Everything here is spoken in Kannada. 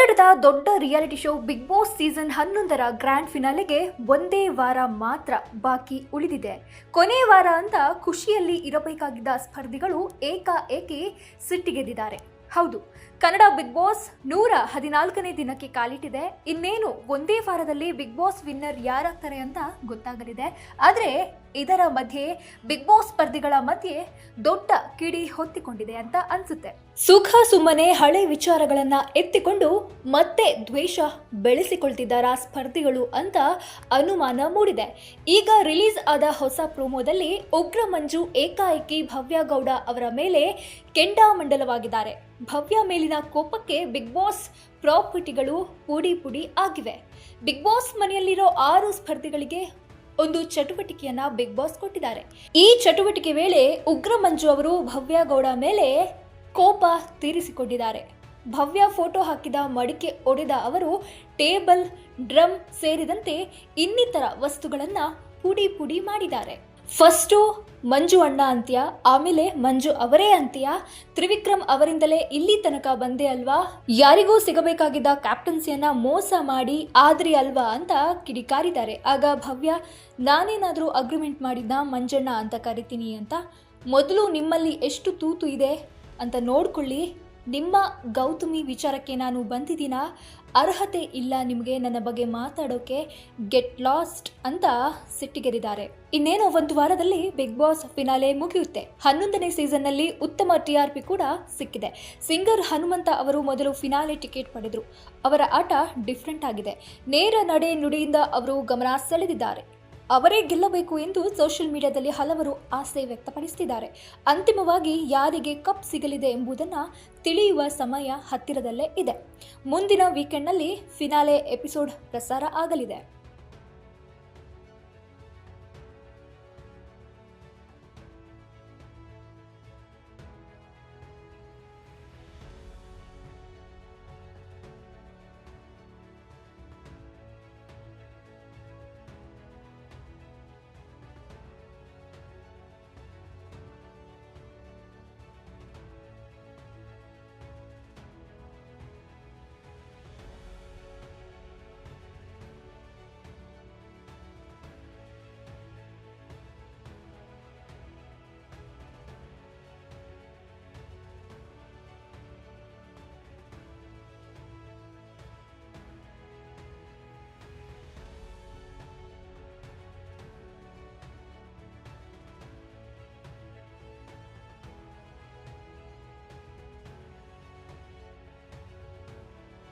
ಕನ್ನಡದ ದೊಡ್ಡ reality show big boss season ಹನ್ನೊಂದರ ಗ್ರ್ಯಾಂಡ್ ಫಿನಾಲೆಗೆ ಒಂದೇ ವಾರ ಮಾತ್ರ ಬಾಕಿ ಉಳಿದಿದೆ. ಕೊನೆ ವಾರ ಅಂತ ಖುಷಿಯಲ್ಲಿ ಇರಬೇಕಾಗಿದ್ದ ಸ್ಪರ್ಧಿಗಳು ಏಕಾಏಕಿ ಸಿಟ್ಟಿಗೆದ್ದಿದ್ದಾರೆ. ಹೌದು ಕನ್ನಡ ಬಿಗ್ ಬಾಸ್ ನೂರ ಹದಿನಾಲ್ಕನೇ ದಿನಕ್ಕೆ ಕಾಲಿಟ್ಟಿದೆ. ಇನ್ನೇನು ಒಂದೇ ವಾರದಲ್ಲಿ ಬಿಗ್ ಬಾಸ್ ವಿನ್ನರ್ ಯಾರಾಗ್ತಾರೆ ಅಂತ ಗೊತ್ತಾಗಲಿದೆ. ಆದರೆ ಇದರ ಮಧ್ಯೆ ಬಿಗ್ ಬಾಸ್ ಸ್ಪರ್ಧಿಗಳ ಮಧ್ಯೆ ದೊಡ್ಡ ಕಿಡಿ ಹೊತ್ತಿಕೊಂಡಿದೆ ಅಂತ ಅನ್ಸುತ್ತೆ. ಸುಖ ಸುಮ್ಮನೆ ಹಳೆ ವಿಚಾರಗಳನ್ನ ಎತ್ತಿಕೊಂಡು ಮತ್ತೆ ದ್ವೇಷ ಬೆಳೆಸಿಕೊಳ್ತಿದ್ದಾರಾ ಸ್ಪರ್ಧಿಗಳು ಅಂತ ಅನುಮಾನ ಮೂಡಿದೆ. ಈಗ ರಿಲೀಸ್ ಆದ ಹೊಸ ಪ್ರೋಮೋದಲ್ಲಿ ಉಗ್ರ ಮಂಜು ಏಕಾಏಕಿ ಭವ್ಯ ಗೌಡ ಅವರ ಮೇಲೆ ಕೆಂಡಾಮಂಡಲವಾಗಿದ್ದಾರೆ. ಭವ್ಯ ಮೇಲಿನ ಕೋಪಕ್ಕೆ ಬಿಗ್ ಬಾಸ್ ಪ್ರಾಪರ್ಟಿಗಳು ಪುಡಿ ಪುಡಿ ಆಗಿವೆ. ಬಿಗ್ ಬಾಸ್ ಮನೆಯಲ್ಲಿರೋ ಆರು ಸ್ಪರ್ಧಿಗಳಿಗೆ ಒಂದು ಚಟುವಟಿಕೆಯನ್ನ ಬಿಗ್ ಬಾಸ್ ಕೊಟ್ಟಿದ್ದಾರೆ. ಈ ಚಟುವಟಿಕೆ ವೇಳೆ ಉಗ್ರ ಮಂಜು ಅವರು ಭವ್ಯ ಗೌಡ ಮೇಲೆ ಕೋಪ ತೀರಿಸಿಕೊಂಡಿದ್ದಾರೆ. ಭವ್ಯ ಫೋಟೋ ಹಾಕಿದ ಮಡಿಕೆ ಒಡೆದ ಅವರು ಟೇಬಲ್, ಡ್ರಮ್ ಸೇರಿದಂತೆ ಇನ್ನಿತರ ವಸ್ತುಗಳನ್ನ ಪುಡಿ ಪುಡಿ ಮಾಡಿದ್ದಾರೆ. ಫಸ್ಟು ಮಂಜು ಅಣ್ಣ ಅಂತ್ಯ, ಆಮೇಲೆ ಮಂಜು ಅವರೇ ಅಂತ್ಯ. ತ್ರಿವಿಕ್ರಮ್ ಅವರಿಂದಲೇ ಇಲ್ಲಿ ತನಕ ಬಂದೆ ಅಲ್ವಾ? ಯಾರಿಗೂ ಸಿಗಬೇಕಾಗಿದ್ದ ಕ್ಯಾಪ್ಟನ್ಸಿಯನ್ನ ಮೋಸ ಮಾಡಿ ಆದ್ರಿ ಅಲ್ವಾ ಅಂತ ಕಿಡಿಕಾರಿದ್ದಾರೆ. ಆಗ ಭವ್ಯ, ನಾನೇನಾದರೂ ಅಗ್ರಿಮೆಂಟ್ ಮಾಡಿದ್ದ ಮಂಜಣ್ಣ ಅಂತ ಕರಿತೀನಿ ಅಂತ. ಮೊದಲು ನಿಮ್ಮಲ್ಲಿ ಎಷ್ಟು ತೂತು ಇದೆ ಅಂತ ನೋಡ್ಕೊಳ್ಳಿ. ನಿಮ್ಮ ಗೌತಮಿ ವಿಚಾರಕ್ಕೆ ನಾನು ಬಂದಿದ್ದೀನ? ಅರ್ಹತೆ ಇಲ್ಲ ನಿಮಗೆ, ನನ್ನ ಬಗ್ಗೆ ಮಾತಾಡೋಕೆ ಗೆಟ್ ಲಾಸ್ಟ್ ಅಂತ ಸಿಟ್ಟಿಗೆರಿದ್ದಾರೆ. ಇನ್ನೇನೋ ಒಂದು ವಾರದಲ್ಲಿ ಬಿಗ್ ಬಾಸ್ ಫಿನಾಲೆ ಮುಗಿಯುತ್ತೆ. ಹನ್ನೊಂದನೇ ಸೀಸನ್ನಲ್ಲಿ ಉತ್ತಮ ಟಿ ಆರ್ ಪಿ ಕೂಡ ಸಿಕ್ಕಿದೆ. ಸಿಂಗರ್ ಹನುಮಂತ ಅವರು ಮೊದಲು ಫಿನಾಲೆ ಟಿಕೆಟ್ ಪಡೆದರು. ಅವರ ಆಟ ಡಿಫ್ರೆಂಟ್ ಆಗಿದೆ. ನೇರ ನಡೆ ನುಡಿಯಿಂದ ಅವರು ಗಮನ ಸೆಳೆದಿದ್ದಾರೆ. ಅವರೇ ಗೆಲ್ಲಬೇಕು ಎಂದು ಸೋಷಿಯಲ್ ಮೀಡಿಯಾದಲ್ಲಿ ಹಲವರು ಆಸೆ ವ್ಯಕ್ತಪಡಿಸುತ್ತಿದ್ದಾರೆ. ಅಂತಿಮವಾಗಿ ಯಾರಿಗೆ ಕಪ್ ಸಿಗಲಿದೆ ಎಂಬುದನ್ನು ತಿಳಿಯುವ ಸಮಯ ಹತ್ತಿರದಲ್ಲೇ ಇದೆ. ಮುಂದಿನ ವೀಕೆಂಡ್ನಲ್ಲಿ ಫಿನಾಲೆ ಎಪಿಸೋಡ್ ಪ್ರಸಾರ ಆಗಲಿದೆ.